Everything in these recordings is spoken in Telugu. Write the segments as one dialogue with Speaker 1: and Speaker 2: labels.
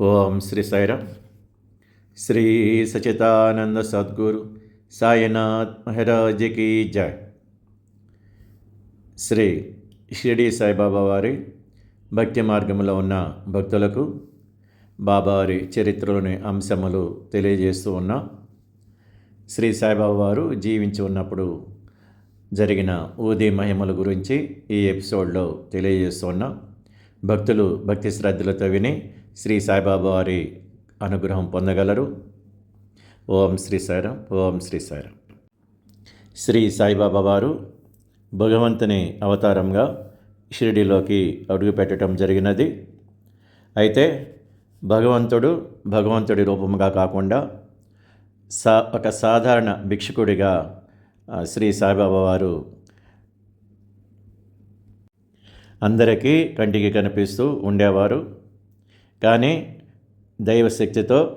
Speaker 1: ఓం శ్రీ సైరం శ్రీ సచితానంద సద్గురు సాయినాథ్ మహారాజ్కి జయ్ జై. శ్రీ షిరిడి సాయిబాబా వారి భక్తి మార్గంలో ఉన్న భక్తులకు బాబావారి చరిత్రలోని అంశములు తెలియజేస్తూ ఉన్నా శ్రీ సాయిబాబా వారు జీవించి ఉన్నప్పుడు జరిగిన ఊది మహిమల గురించి ఈ ఎపిసోడ్లో తెలియజేస్తూ ఉన్నాం భక్తులు భక్తి శ్రద్ధలతో విని శ్రీ సాయిబాబా వారి అనుగ్రహం పొందగలరు. ఓం శ్రీ సాయిరాం ఓం శ్రీ సాయిరాం. శ్రీ సాయిబాబా వారు భగవంతుని అవతారంగా షిరిడిలోకి అడుగుపెట్టడం జరిగినది. అయితే భగవంతుడు భగవంతుడి రూపముగా కాకుండా సా ఒక సాధారణ భిక్షుకుడిగా శ్రీ సాయిబాబా వారు అందరికీ కంటికి కనిపిస్తూ ఉండేవారు. కానీ దైవశక్తితో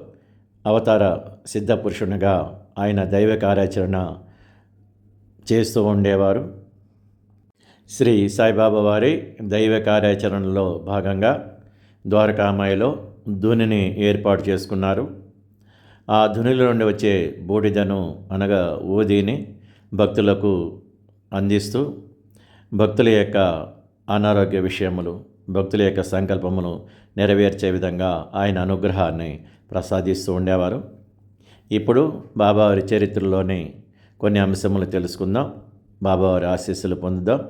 Speaker 1: అవతార సిద్ధ పురుషునిగా ఆయన దైవ కార్యాచరణ చేస్తూ ఉండేవారు. శ్రీ సాయిబాబా వారి దైవ కార్యాచరణలో భాగంగా ద్వారకామాయిలో ధునిని ఏర్పాటు చేసుకున్నారు. ఆ ధునిలో నుండి వచ్చే బూడిదను అనగా ఊదిని భక్తులకు అందిస్తూ భక్తుల యొక్క అనారోగ్య విషయములు భక్తుల యొక్క సంకల్పమును నెరవేర్చే విధంగా ఆయన అనుగ్రహాన్ని ప్రసాదిస్తూ ఉండేవారు. ఇప్పుడు బాబావారి చరిత్రలోని కొన్ని అంశములు తెలుసుకుందాం. బాబావారి ఆశీస్సులు పొందుదాం.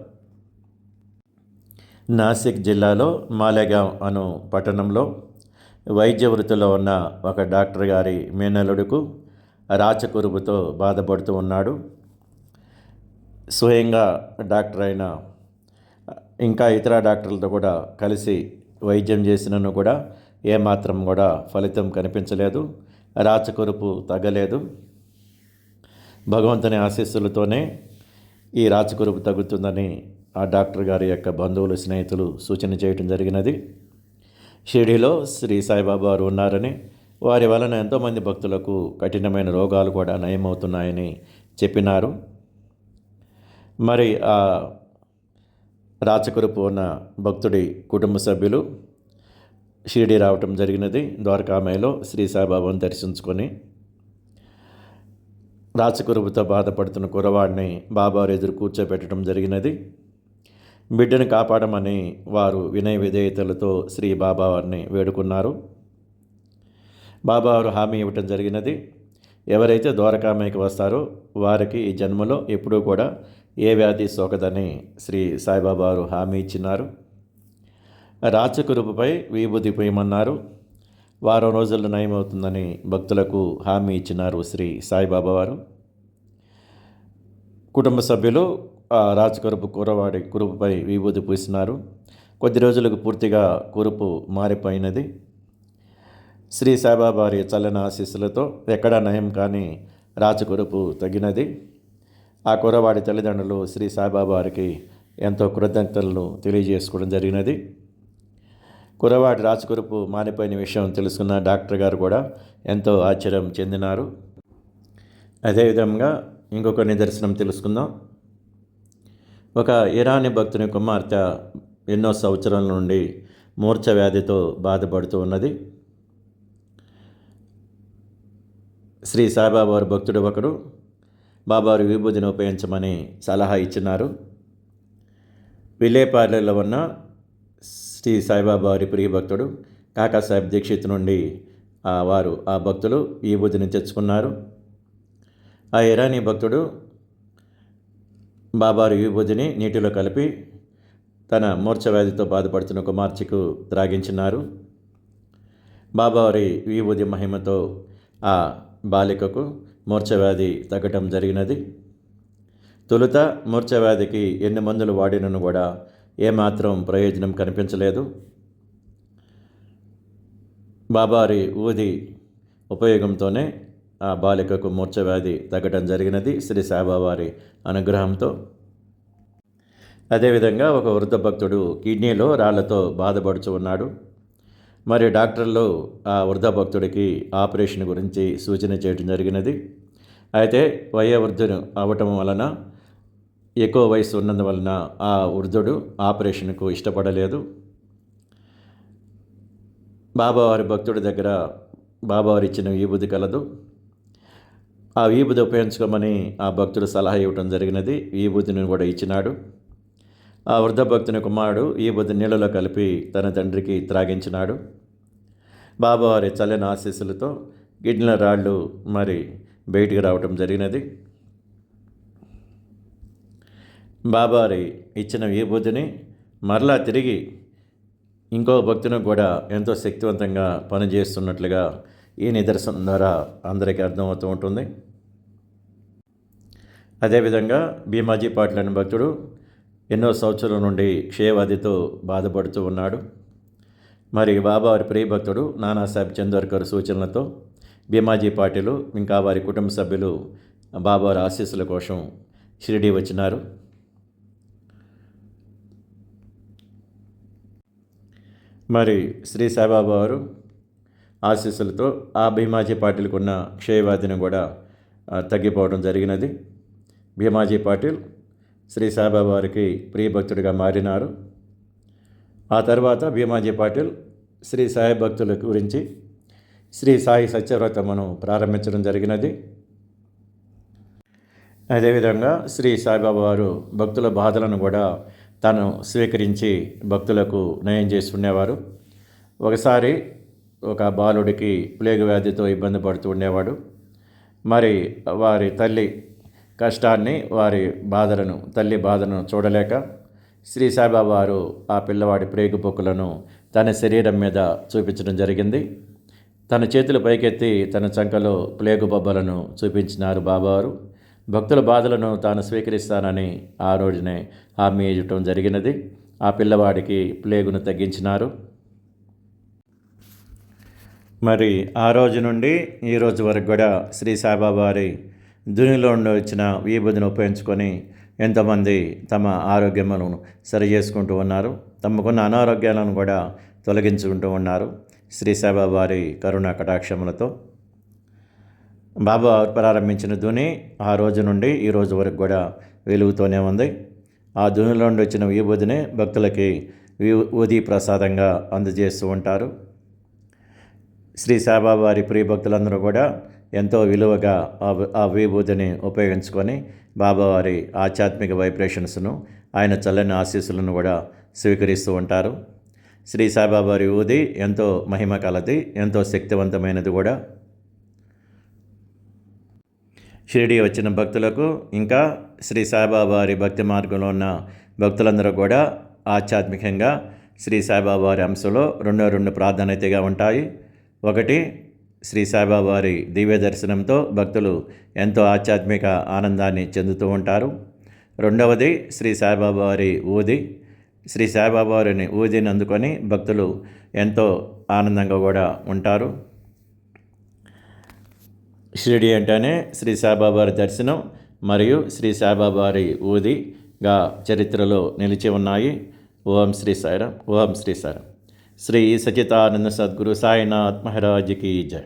Speaker 1: నాసిక్ జిల్లాలో మాలేగాం అను పట్టణంలో వైద్య వృత్తిలో ఉన్న ఒక డాక్టర్ గారి మేనలుడుకు రాచకురుపుతో బాధపడుతూ ఉన్నాడు. స్వయంగా డాక్టర్ అయిన ఇంకా ఇతర డాక్టర్లతో కూడా కలిసి వైద్యం చేసినను కూడా ఏమాత్రం కూడా ఫలితం కనిపించలేదు రాచకురుపు తగ్గలేదు. భగవంతుని ఆశీస్సులతోనే ఈ రాచకురుపు తగ్గుతుందని ఆ డాక్టర్ గారి యొక్క బంధువులు స్నేహితులు సూచన చేయడం జరిగినది. షిరిడిలో శ్రీ సాయిబాబా వారు ఉన్నారని వారి వలన ఎంతోమంది భక్తులకు కఠినమైన రోగాలు కూడా నయమవుతున్నాయని చెప్పినారు. మరి ఆ రాచకురుపు ఉన్న భక్తుడి కుటుంబ సభ్యులు షిరిడి రావటం జరిగినది ద్వారకామయలో శ్రీ సాయిబాబాను దర్శించుకొని రాచకురుపుతో బాధపడుతున్న కురవాడిని బాబావారు ఎదురు కూర్చోబెట్టడం జరిగినది. బిడ్డను కాపాడమని వారు వినయ విధేయతలతో శ్రీ బాబావారిని వేడుకున్నారు. బాబావారు హామీ ఇవ్వటం జరిగినది. ఎవరైతే ద్వారకామయ్యకి వస్తారో వారికి ఈ జన్మలో ఎప్పుడూ కూడా ఏ వ్యాధి సోకదని శ్రీ సాయిబాబా హామీ ఇచ్చినారు. రాచకురుపుపై విభూతి పోయమన్నారు. వారం రోజుల్లో నయమవుతుందని భక్తులకు హామీ ఇచ్చినారు శ్రీ సాయిబాబా వారు కుటుంబ సభ్యులు ఆ రాచకురుపు కురవాడి కురుపుపై విభూతి పూసినారు. కొద్ది రోజులకు పూర్తిగా కురుపు మారిపోయినది. శ్రీ సాయిబాబా వారి చల్లని ఆశీస్సులతో ఎక్కడా నయం కానీ రాచకురుపు తగినది. ఆ కురవాడి తల్లిదండ్రులు శ్రీ సాయిబాబా వారికి ఎంతో కృతజ్ఞతలను తెలియజేసుకోవడం జరిగినది. కురవాడి రాచకురుపు మానిపోయిన విషయం తెలుసుకున్న డాక్టర్ గారు కూడా ఎంతో ఆశ్చర్యం చెందినారు. అదేవిధంగా ఇంకొక నిదర్శనం తెలుసుకుందాం. ఒక ఇరానీ భక్తుని కుమార్తె ఎన్నో సంవత్సరాల నుండి మూర్ఛ వ్యాధితో బాధపడుతూ ఉన్నది. శ్రీ సాయిబాబా వారి భక్తుడు ఒకడు. బాబారు విభూతిని ఉపయోగించమని సలహా ఇచ్చినారు. విలేపార్లలో ఉన్న శ్రీ సాయిబాబా వారి ప్రియ భక్తుడు కాకాసాహెబ్ దీక్షిత్ నుండి ఆ వారు ఆ భక్తులు విభూతిని తెచ్చుకున్నారు. ఆ ఇరానీ భక్తుడు బాబారు విభూతిని నీటిలో కలిపి తన మూర్ఛ వ్యాధితో బాధపడుతున్న కుమార్తెకు త్రాగించినారు. బాబావారి విభూతి మహిమతో ఆ బాలికకు మూర్ఛవ్యాధి తగ్గటం జరిగినది. తొలుత మూర్ఛవ్యాధికి ఎన్ని మందులు వాడినను కూడా ఏమాత్రం ప్రయోజనం కనిపించలేదు. బాబారి ఊది ఉపయోగంతోనే ఆ బాలికకు మూర్ఛవ్యాధి తగ్గటం జరిగినది శ్రీ సాయిబాబారి అనుగ్రహంతో. అదేవిధంగా ఒక వృద్ధ భక్తుడు కిడ్నీలో రాళ్ళతో బాధపడుచు ఉన్నాడు. మరి డాక్టర్లు ఆ వృద్ధ భక్తుడికి ఆపరేషన్ గురించి సూచన చేయడం జరిగినది. అయితే వయోవృద్ధుడు అవటం వలన ఎక్కువ వయసు ఉన్నందువలన ఆ వృద్ధుడు ఆపరేషన్కు ఇష్టపడలేదు. బాబావారి భక్తుడి దగ్గర బాబావారు ఇచ్చిన విభూది కలదు. ఆ విభూది ఉపయోగించుకోమని ఆ భక్తుడు సలహా ఇవ్వటం జరిగినది. విభూతిని కూడా ఇచ్చినాడు. ఆ వృద్ధ భక్తుని కుమారుడు బుద్ధి నీళ్ళలో కలిపి తన తండ్రికి త్రాగించినాడు. బాబావారి చల్లని ఆశీస్సులతో గిడ్ల రాళ్ళు మరి బయటికి రావటం జరిగినది. బాబావారి ఇచ్చిన ఈ బుద్ధిని మరలా తిరిగి ఇంకో భక్తుని కూడా ఎంతో శక్తివంతంగా పనిచేస్తున్నట్లుగా ఈ నిదర్శనం ద్వారా అందరికీ అర్థమవుతూ ఉంటుంది. అదేవిధంగా భీమాజీ పాటిల్ అనే భక్తుడు ఎన్నో సంవత్సరం నుండి క్షయవ్యాధితో బాధపడుతూ ఉన్నాడు. మరి బాబావారి ప్రియభక్తుడు నానాసాహెబ్ చందోర్కర్ సూచనలతో భీమాజీ పాటిలు ఇంకా వారి కుటుంబ సభ్యులు బాబావారి ఆశీస్సుల కోసం షిరిడి వచ్చినారు. మరి శ్రీ సాయిబాబా వారు ఆశీస్సులతో ఆ భీమాజీ పాటిల్కున్న క్షయవ్యాధిని కూడా తగ్గిపోవడం జరిగినది. భీమాజీ పాటిల్ శ్రీ సాయిబాబా వారికి ప్రియభక్తుడిగా మారినారు. ఆ తర్వాత భీమాజీ పాటిల్ శ్రీ సాయి భక్తుల గురించి శ్రీ సాయి సత్యవ్రతమును ప్రారంభించడం జరిగినది. అదేవిధంగా శ్రీ సాయిబాబా వారు భక్తుల బాధలను కూడా తాను స్వీకరించి భక్తులకు నయం చేస్తుండేవారు ఒకసారి ఒక బాలుడికి ప్లేగు వ్యాధితో ఇబ్బంది పడుతూ ఉండేవాడు. మరి వారి తల్లి కష్టాన్ని వారి బాధలను తల్లి బాధను చూడలేక శ్రీ సాయిబాబా వారు ఆ పిల్లవాడి ప్రేగుపొక్కులను తన శరీరం మీద చూపించడం జరిగింది. తన చేతులు పైకెత్తి తన చంకలో ప్లేగు బొబ్బలను చూపించినారు బాబావారు. భక్తుల బాధలను తాను స్వీకరిస్తానని ఆ రోజునే హామీ ఇవ్వటం జరిగినది. ఆ పిల్లవాడికి ప్లేగును తగ్గించినారు. మరి ఆ రోజు నుండి ఈ రోజు వరకు కూడా శ్రీ సాయిబాబా వారి దునిలో నుండి వచ్చిన విభూతిని ఉపయోగించుకొని ఎంతోమంది తమ ఆరోగ్యములను సరి చేసుకుంటూ ఉన్నారు తమకున్న అనారోగ్యాలను కూడా తొలగించుకుంటూ ఉన్నారు. శ్రీ సాయిబాబా వారి కరుణ కటాక్షములతో బాబా ప్రారంభించిన ధుని ఆ రోజు నుండి ఈ రోజు వరకు కూడా వెలుగుతూనే ఉంది. ఆ ధునిలో నుండి వచ్చిన విభూతిని భక్తులకి వి- ఊది ప్రసాదంగా అందజేస్తూ ఉంటారు. శ్రీ సాయిబాబా వారి ప్రియ భక్తులందరూ కూడా ఎంతో విలువగా ఆ విభూతిని ఉపయోగించుకొని బాబావారి ఆధ్యాత్మిక వైబ్రేషన్స్ను ఆయన చల్లని ఆశీస్సులను కూడా స్వీకరిస్తూ ఉంటారు. శ్రీ సాయిబాబా వారి ఊది ఎంతో మహిమ కలది ఎంతో శక్తివంతమైనది కూడా. షిరిడి వచ్చిన భక్తులకు ఇంకా శ్రీ సాయిబాబా వారి భక్తి మార్గంలో ఉన్న భక్తులందరూ కూడా ఆధ్యాత్మికంగా శ్రీ సాయిబాబా వారి అంశంలో రెండో రెండు ప్రాధాన్యతగా ఉంటాయి. ఒకటి శ్రీ సాయిబాబావారి దివ్య దర్శనంతో భక్తులు ఎంతో ఆధ్యాత్మిక ఆనందాన్ని చెందుతూ ఉంటారు. రెండవది శ్రీ సాయిబాబా వారి ఊది. శ్రీ సాయిబాబా వారిని ఊదిని అందుకొని భక్తులు ఎంతో ఆనందంగా కూడా ఉంటారు. షిరిడి అంటేనే శ్రీ సాయిబాబావారి దర్శనం మరియు శ్రీ సాయిబాబావారి ఊదిగా చరిత్రలో నిలిచి ఉన్నాయి. ఓం శ్రీ సాయిరామ్ ఓం శ్రీ సాయిరామ్. శ్రీ సచితానంద సద్గురు సాయినాథ్ మహారాజ్కి జయ